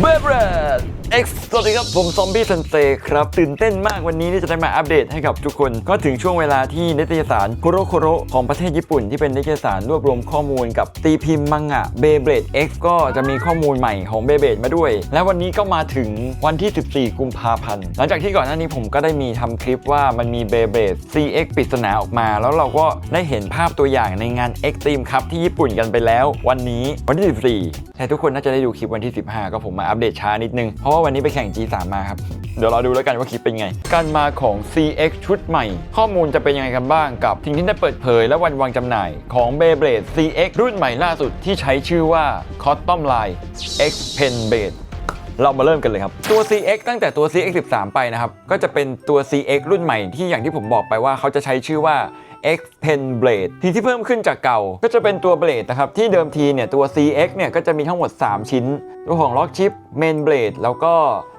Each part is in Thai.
beverage. X สวัสดีครับ ผมซอมบี้เซนเซครับ ตื่นเต้นมากวันนี้ที่จะได้มาอัปเดตให้กับทุกคน ก็ถึงช่วงเวลาที่นิตยสารโคโรโคโรของประเทศญี่ปุ่น ที่เป็นนิตยสารรวบรวมข้อมูลกับตีพิมพ์มังงะเบเบรด X ก็จะมีข้อมูลใหม่ของเบเบรดมาด้วย และวันนี้ก็มาถึงวันที่ 14 กุมภาพันธ์หลังจากที่ก่อนหน้านี้ผมก็ได้มีทำคลิปว่ามันมีเบเบรด CX ปริศนาออกมา แล้วเราก็ได้เห็นภาพตัวอย่างในงาน X Team ครับที่ญี่ปุ่นกันไปแล้ว วันนี้วันที่ 14แต่ทุกคนน่าจะได้ดูคลิปวันที่ 15 ก็ผมมาอัปเดตช้านิดนึงเพราะว่าวันนี้ไปแข่ง G3 มาครับ เดี๋ยวเราดูแล้วกันว่าคลิปเป็นไง การมาของ CX ชุดใหม่ ข้อมูลจะเป็นยังไงกันบ้างกับสิ่งที่ได้เปิดเผยและวันวางจำหน่ายของ Beyblade CX รุ่นใหม่ล่าสุดที่ใช้ชื่อว่า Custom Line X Pen Blade เรามาเริ่มกันเลยครับ ตัว CX ตั้งแต่ตัว CX 13 ไปนะครับ ก็จะเป็นตัว CX รุ่นใหม่ที่อย่างที่ผมบอกไปว่าเขาจะใช้ชื่อว่า X Pen Blade ทีที่เพิ่มขึ้นจากเก่า ก็จะเป็นตัวเบลดนะครับ ที่เดิมทีเนี่ยตัว CX เนี่ยก็จะมีทั้งหมด 3 ชิ้น ตัวของล็อกชิป Main Blade แล้วก็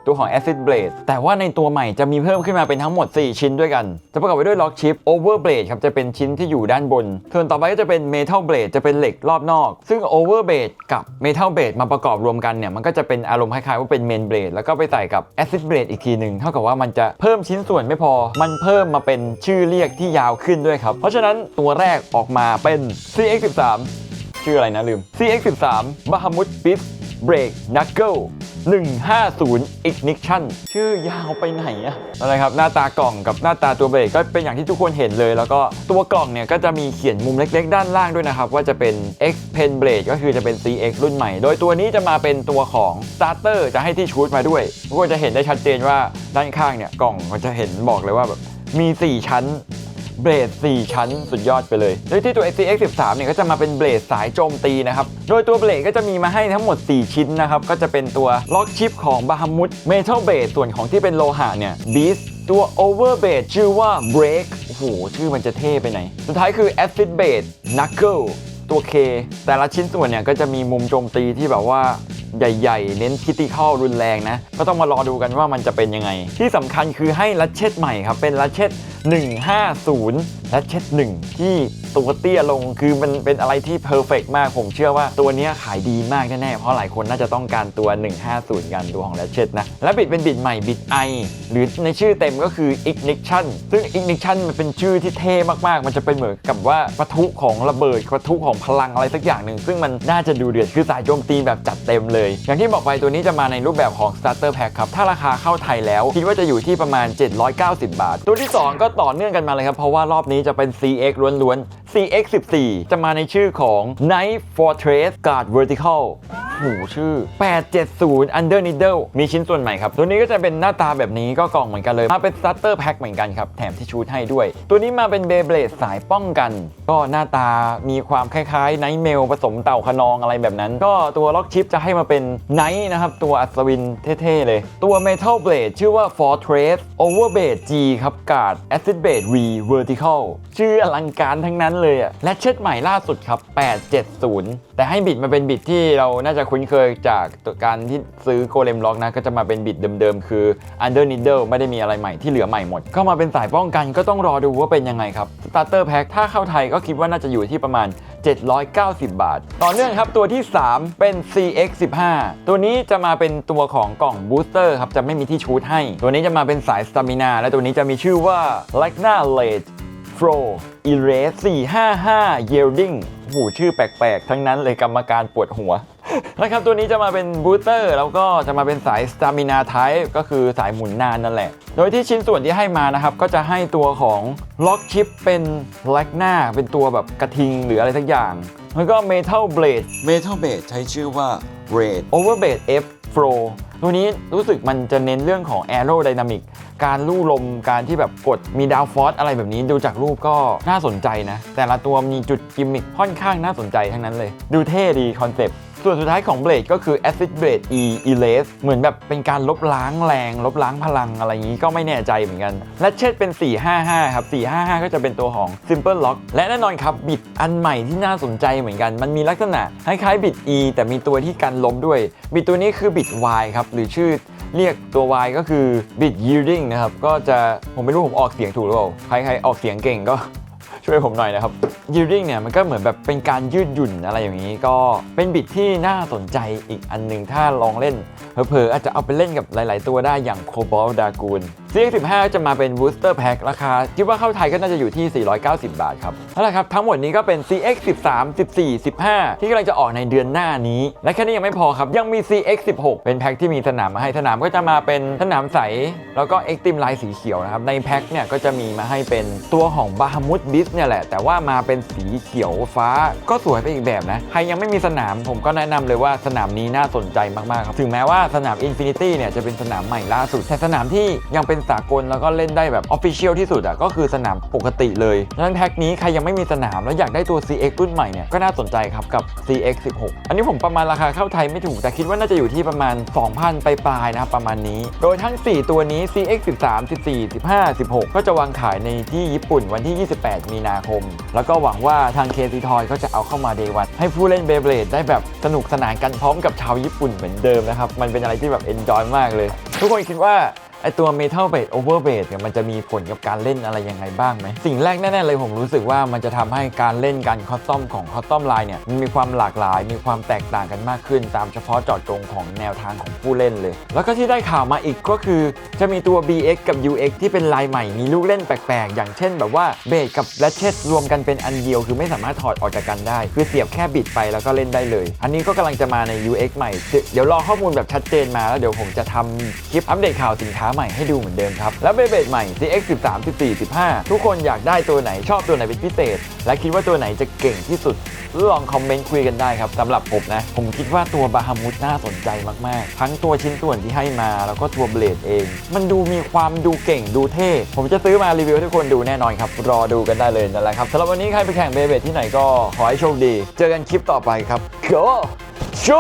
ตัวของ Acid Blade แต่ว่าในตัวใหม่จะมีเพิ่มขึ้นมาเป็นทั้งหมด 4 ชิ้นด้วยกัน จะประกอบไปด้วย Lock Chip Over Blade ครับจะเป็นชิ้นที่อยู่ด้านบน ส่วนต่อไปก็จะเป็น Metal Blade จะเป็นเหล็กรอบนอก ซึ่ง Over Blade กับ Metal Blade มาประกอบรวมกันเนี่ยมันก็จะเป็นอารมณ์คล้ายๆว่าเป็น Main Blade แล้วก็ไปใส่กับ Acid Blade อีกทีหนึ่งเท่ากับว่ามันจะเพิ่มชิ้นส่วนไม่พอ มันเพิ่มมาเป็นชื่อเรียกที่ยาวขึ้นด้วยครับเพราะฉะนั้นตัวแรกออกมาเป็น CX13 ชื่ออะไรนะลืม CX13 Bahamut Beast Break Knuckle 150 Ignition ชื่อยาวไปไหนอะอะไรครับ หน้าตากล่องกับหน้าตาตัวเบรกก็เป็นอย่างที่ทุกคนเห็นเลย แล้วก็ตัวกล่องเนี่ยก็จะมีเขียนมุมเล็กๆ ด้านล่างด้วยนะครับ ว่าจะเป็น X Pen Blade ก็คือจะเป็น CX รุ่นใหม่ โดยตัวนี้จะมาเป็นตัวของ Starter จะให้ที่ชูดมาด้วยทุกคนจะเห็นได้ชัดเจนว่าด้านข้างเนี่ยกล่องก็จะเห็นบอกเลยว่าแบบมี 4 ชั้น เบลด4 ชั้นสุดยอดไปเลยโดยที่ตัว XCX 13เนี่ยก็จะมาเป็นเบลดสายโจมตีนะครับ โดยตัวเบลดก็จะมีมาให้ทั้งหมด 4 ชิ้นนะครับ ก็จะเป็นตัวล็อกชิปของ Bahamut Metal Blade ส่วนของที่เป็นโลหะเนี่ย Beast ตัว Over Blade ชื่อว่า Break โอ้โห ชื่อมันจะเท่ไปไหน สุดท้ายคือ Acid Blade Knuckle ตัว K แต่ละชิ้นส่วนเนี่ยก็จะมีมุมโจมตีที่แบบว่าใหญ่ ๆ เน้นคิติคอลรุนแรงนะ ก็ต้องมารอดูกันว่ามันจะเป็นยังไง ที่สำคัญคือให้ลัชเชตใหม่ครับ เป็นลัชเชต150ลัชเชต1ที่ตัวเตี้ยลงคือมันเป็นอะไรที่เพอร์เฟกมากผมเชื่อว่าตัวนี้ขายดีมากแน่ๆ เพราะหลายคนน่าจะต้องการตัว 150 กันตัวของลัชเชตนะ และบิดเป็นบิดใหม่บิด I หรือในชื่อเต็มก็คือ ignition ซึ่ง ignition มันเป็นชื่อที่เท่มากๆ มันจะเป็นเหมือนกับว่าปะทุของระเบิดปะทุของพลังอะไรสักอย่างหนึ่ง ซึ่งมันน่าจะดูเดือดคือสายโจมตีแบบจัดเต็มเลย อย่างที่บอกไปตัวนี้จะมาในรูปแบบของ starter pack ครับถ้าราคาเข้าไทยแล้วคิดว่าจะอยู่ที่ประมาณ 790 บาท ตัวที่ 2 ก็็ต่อเนื่องกันมาเลยครับ เพราะว่ารอบนี้จะเป็น CX ล้วน CX 14 จะมาในชื่อของ Night Fortress Guard Vertical โหชื่อ 870 Under Needle มีชิ้นส่วนใหม่ครับ ตัวนี้ก็จะเป็นหน้าตาแบบนี้ก็กล่องเหมือนกันเลย มาเป็น starter pack เหมือนกันครับ แถมที่ชูดให้ด้วย ตัวนี้มาเป็น Beyblade สายป้องกัน ก็หน้าตามีความคล้ายๆ Night Mail ผสมเต่าขนองอะไรแบบนั้น ก็ตัวล็อกชิปจะให้มาเป็น Night นะครับ ตัวอัศวินเท่ๆเลย ตัว Metal Blade ชื่อว่า Fortress Overblade G ครับ Guard Acid Blade V Vertical ชื่ออลังการทั้งนั้นเลยอะและเช็ดใหม่ล่าสุดครับ 870 แต่ให้บิดมาเป็นบิดที่เราน่าจะคุ้นเคยจากการที่ซื้อโกเลมล็อกนะก็จะมาเป็นบิดเดิมๆ คือ Under Needle ไม่ได้มีอะไรใหม่ที่เหลือใหม่หมดเข้ามาเป็นสายป้องกันก็ต้องรอดูว่าเป็นยังไงครับ Starter Pack ถ้าเข้าไทยก็คิดว่าน่าจะอยู่ที่ประมาณ 790 บาท ต่อเนื่องครับตัวที่ 3 เป็น CX15 ตัวนี้จะมาเป็นตัวของกล่องบูสเตอร์ครับจะไม่มีที่ชูดให้ ตัวนี้จะมาเป็นสายสตามินาและตัวนี้จะมีชื่อว่า l a g n a Late Flow Erase 455 Yielding โอ้โหชื่อแปลกๆ ทั้งนั้นเลยกรรมการปวดหัวนะครับตัวนี้จะมาเป็นบูสเตอร์แล้วก็จะมาเป็นสายสตามินาไทป์ก็คือสายหมุนนานนั่นแหละ โดยที่ชิ้นส่วนที่ให้มานะครับ ก็จะให้ตัวของล็อกชิปเป็นแลกหน้าเป็นตัวแบบกระทิงหรืออะไรสักอย่าง แล้วก็เมทัลเบลด Metal Blade ใช้ชื่อว่า Blade Overblade F Flow ตัวนี้รู้สึกมันจะเน้นเรื่องของ Aerodynamic การลู่ลมการที่แบบกดมีดาวฟอสอะไรแบบนี้ดูจากรูปก็น่าสนใจนะ แต่ละตัวมีจุดกิมมิคค่อนข้างน่าสนใจทั้งนั้นเลย ดูเท่ดีคอนเซปต์ ส่วนสุดท้ายของเบลดก็คือ Acid Blade E Erase เหมือนแบบเป็นการลบล้างแรง ลบล้างพลังอะไรอย่างนี้ก็ไม่แน่ใจเหมือนกัน และเช่นเป็น 455 ครับ 455 ก็จะเป็นตัวของ Simple Lock และแน่นอนครับบิดอันใหม่ที่น่าสนใจเหมือนกัน มันมีลักษณะคล้ายๆบิด E แต่มีตัวที่กันล้มด้วย บิดตัวนี้คือบิด Y ครับหรือชื่อเรียกตัว Y ก็คือ bit yielding นะครับ ก็จะผมไม่รู้ผมออกเสียงถูกหรือเปล่า ใครๆออกเสียงเก่งก็ช่วยผมหน่อยนะครับ yielding เนี่ยมันก็เหมือนแบบเป็นการยืดหยุ่นอะไรอย่างนี้ ก็เป็นบิดที่น่าสนใจอีกอันหนึ่งถ้าลองเล่นเผลอๆอาจจะเอาไปเล่นกับหลาย ๆ ตัวได้อย่าง Cobalt Dragoon CX15 จะมาเป็น Booster Pack ราคา คิดว่าเข้าไทยก็น่าจะอยู่ที่ 490 บาทครับนั่นแหละครับ ทั้งหมดนี้ก็เป็น CX13 14 15 ที่กำลังจะออกในเดือนหน้านี้ และแค่นี้ยังไม่พอครับ ยังมี CX16 เป็นแพ็คที่มีสนามมาให้สนามก็จะมาเป็นสนามใส แล้วก็ Extreme Line สีเขียวนะครับในแพ็คเนี่ยก็จะมีมาให้เป็นตัวของ Bahamut Beast เนี่ยแหละแต่ว่ามาเป็นสีเขียวฟ้า ก็สวยไปอีกแบบนะ ใครยังไม่มีสนามผมก็แนะนำเลยว่าสนามนี้น่าสนใจมาก ๆ ครับ ถึงแม้ว่าสนาม Infinity เนี่ยจะเป็นสนามใหม่ล่าสุด แต่สนามที่ยังเป็นสากลแล้วก็เล่นได้แบบ Official ที่สุดอะก็คือสนามปกติเลยดังนั้นแพ็คนี้ใครยังไม่มีสนามแล้วอยากได้ตัว CX รุ่นใหม่เนี่ยก็น่าสนใจครับกับ CX 16อันนี้ผมประมาณราคาเข้าไทยไม่ถูกแต่คิดว่าน่าจะอยู่ที่ประมาณ 2,000ไปปลายๆนะครับประมาณนี้ โดยทั้ง 4 ตัวนี้ CX 13 14 15 16 ก็จะวางขายในที่ญี่ปุ่นวันที่ 28 มีนาคม แล้วก็หวังว่าทางเคซีทอยก็จะเอาเข้ามาเดวันให้ผู้เล่นเบเบลดได้แบบสนุกสนานกันพร้อมกับชาวญี่ปุ่นเหมือนเดิมนะครับ มันเป็นอะไรที่แบบเอนจอยมากเลย ทุกคนคิดว่า ไอตัว Metal Blade Over Blade เนี่ยมันจะมีผลกับการเล่นอะไรยังไงบ้างไหม สิ่งแรกแน่ๆเลยผมรู้สึกว่ามันจะทำให้การเล่นการคอสตอมของคอสตอมไลน์เนี่ยมันมีความหลากหลาย มีความแตกต่างกันมากขึ้น ตามเฉพาะเจาะจงของแนวทางของผู้เล่นเลย แล้วก็ที่ได้ข่าวมาอีกก็คือ จะมีตัว BX กับ UX ที่เป็นลายใหม่มีลูกเล่นแปลกๆ อย่างเช่นแบบว่าเบสกับแรชเชตรวมกันเป็นอันเดียว คือไม่สามารถถอดออกจากกันได้ คือเสียบแค่บิดไปแล้วก็เล่นได้เลย อันนี้ก็กำลังจะมาใน UX ใหม่ เดี๋ยวรอข้อมูลแบบชัดเจนมาแล้วเดี๋ยวผมจะทำคลิปอัปเดตข่าวสินค้าใหม่ให้ดูเหมือนเดิมครับ แล้วเบเบดใหม่ CX 13 14 15 ทุกคนอยากได้ตัวไหนชอบตัวไหนเป็นพิเศษ และคิดว่าตัวไหนจะเก่งที่สุด ลองคอมเมนต์คุยกันได้ครับสำหรับผมนะ ผมคิดว่าตัวบาฮามุดน่าสนใจมาก ๆ ทั้งตัวชิ้นส่วนที่ให้มาแล้วก็ตัวเบลดเอง มันดูมีความดูเก่งดูเท่ ผมจะซื้อมารีวิวให้ทุกคนดูแน่นอนครับ รอดูกันได้เลยนั่นแหละครับสำหรับวันนี้ใครไปแข่งเบเบดที่ไหนก็ขอให้โชคดี เจอกันคลิปต่อไปครับ go shoot